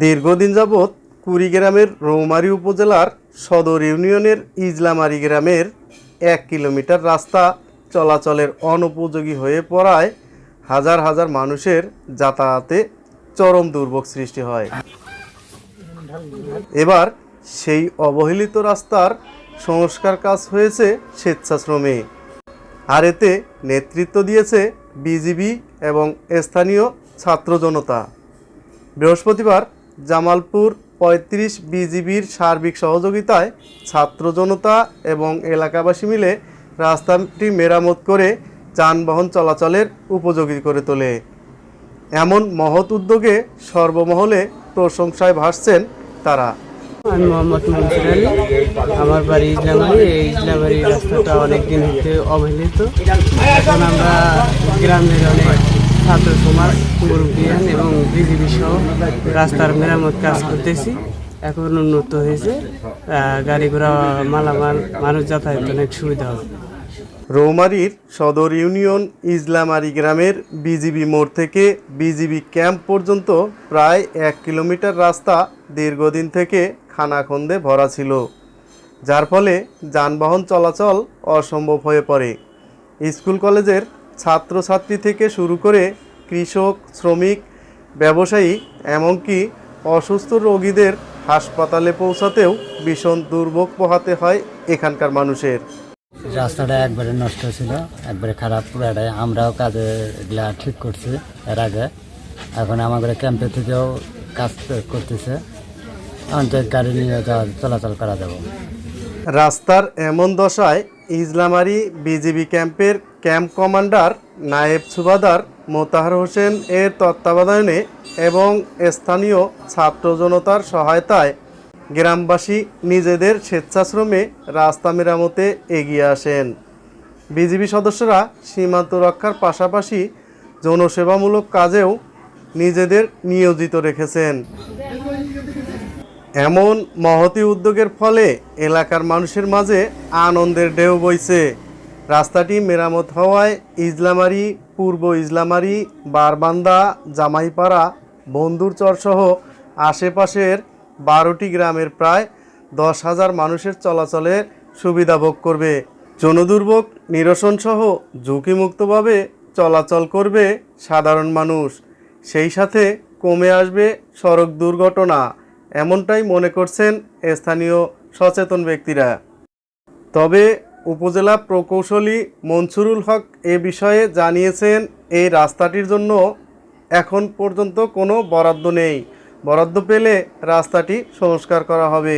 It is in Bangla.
দীর্ঘদিন যাবৎ কুড়িগ্রামের রৌমারী উপজেলার সদর ইউনিয়নের ইজলামারি গ্রামের এক কিলোমিটার রাস্তা চলাচলের অনুপযোগী হয়ে পড়ায় হাজার হাজার মানুষের যাতায়াতে চরম দুর্ভোগ সৃষ্টি হয়। এবার সেই অবহেলিত রাস্তার সংস্কার কাজ হয়েছে স্বেচ্ছাশ্রমে। আর এতে নেতৃত্ব দিয়েছে বিজিবি এবং স্থানীয় ছাত্র জনতা। বৃহস্পতিবার জামালপুর পঁয়ত্রিশ বিজিবির সার্বিক সহযোগিতায় ছাত্র জনতা এবং এলাকাবাসী মিলে রাস্তাটি মেরামত করে যানবাহন চলাচলের উপযোগী করে তোলে। এমন মহৎ উদ্যোগে সর্বমহলে প্রশংসায় ভাসছেন তারা। আমি মোহাম্মদ মনসুর আলী। আমার বাড়ি ইসলামারি এই ইসলামারি রাস্তাটা অনেক দিন হতে অবহেলিত। এখন আমরা গ্রামের অনেক ছাত্র সমাজ মুরব্বিয়ান এবং বিজিবি সহ রাস্তার মেরামত কাজ করতেছি। এখন উন্নত হয়েছে। গাড়ি ঘোড়া, মালামাল, মানুষ যাতায়াত অনেক সুবিধা হবে। রৌমারীর সদর ইউনিয়ন ইসলামারি গ্রামের বিজিবি মোড় থেকে বিজিবি ক্যাম্প পর্যন্ত প্রায় এক কিলোমিটার রাস্তা দীর্ঘদিন থেকে খানাখন্দে ভরা ছিল, যার ফলে যানবাহন চলাচল অসম্ভব হয়ে পড়ে। স্কুল কলেজের ছাত্রছাত্রী থেকে শুরু করে কৃষক শ্রমিক ব্যবসায়ী এমনকি অসুস্থ রোগীদের হাসপাতালে পৌঁছাতেও ভীষণ দুর্ভোগ পোহাতে হয় এখানকার মানুষের। রাস্তাটা একবারে নষ্ট ছিল একবারে খারাপ পুরাটাই। আমরাও কাজে এগুলা ঠিক করছি এর আগে। এখন আমাদের ক্যাম্পে থেকেও কাজ করতেছে। গাড়ি নিয়ে চলাচল করা যাবে। রাস্তার এমন দশায় ইসলামারি বিজিবি ক্যাম্পের ক্যাম্প কমান্ডার নায়েব সুবাদার, মোতাহার হোসেন এর তত্ত্বাবধানে এবং স্থানীয় ছাত্র জনতার সহায়তায় গ্রামবাসী নিজেদের স্বেচ্ছাশ্রমে রাস্তা মেরামতে এগিয়ে আসেন। বিজিবি সদস্যরা সীমান্ত রক্ষার পাশাপাশি জনসেবামূলক কাজেও নিজেদের নিয়োজিত রেখেছেন। এমন মহতি উদ্যোগের ফলে এলাকার মানুষের মাঝে আনন্দের ঢেউ বইছে। রাস্তাটি মেরামত হওয়ায় ইসলামারি পূর্ব ইসলামারি বারবান্দা, জামাইপাড়া বন্ধুরচর সহ আশেপাশের বারোটি গ্রামের প্রায় দশ হাজার মানুষের চলাচলে সুবিধা ভোগ করবে। জনদুর্ভোগ, নিরসন সহ ঝুঁকিমুক্তভাবে চলাচল করবে সাধারণ মানুষ। সেই সাথে কমে আসবে সড়ক দুর্ঘটনা, এমনটাই মনে করছেন স্থানীয় সচেতন ব্যক্তিরা। তবে উপজেলা প্রকৌশলী মনসুরুল হক এ বিষয়ে জানিয়েছেন, এই রাস্তাটির জন্য এখন পর্যন্ত কোনো বরাদ্দ নেই। বরাদ্দ পেলে রাস্তাটি সংস্কার করা হবে।